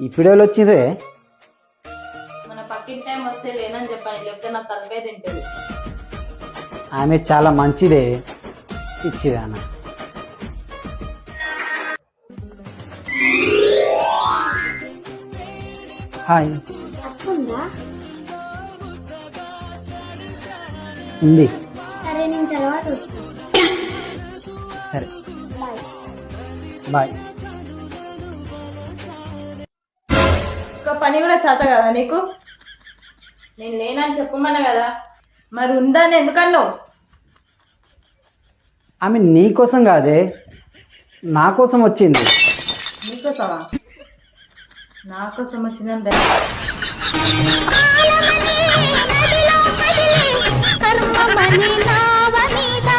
ఇప్పుడు ఎవరు వచ్చిండ్రే మన పక్కింటి టైం వస్తే లేనని చెప్పాను లేకపోతే నా తలకాయ తింటుంది. ఆమె చాలా మంచిదే ఇచ్చిదాన హాయ్. ఉంది. సరే నేను తర్వాత వస్తాను సరే. బాయ్. బాయ్ ఒక పని కూడా చేత కదా నీకు? నేను లేనని చెప్పమన్నా కదా? మరి ఉందని ఎందుకన్నావు? ఆమె నీ కోసం కాదే నా కోసం వచ్చింది. నీకోసమా నా కోసం వచ్చిందని కర్మమని నావనీదా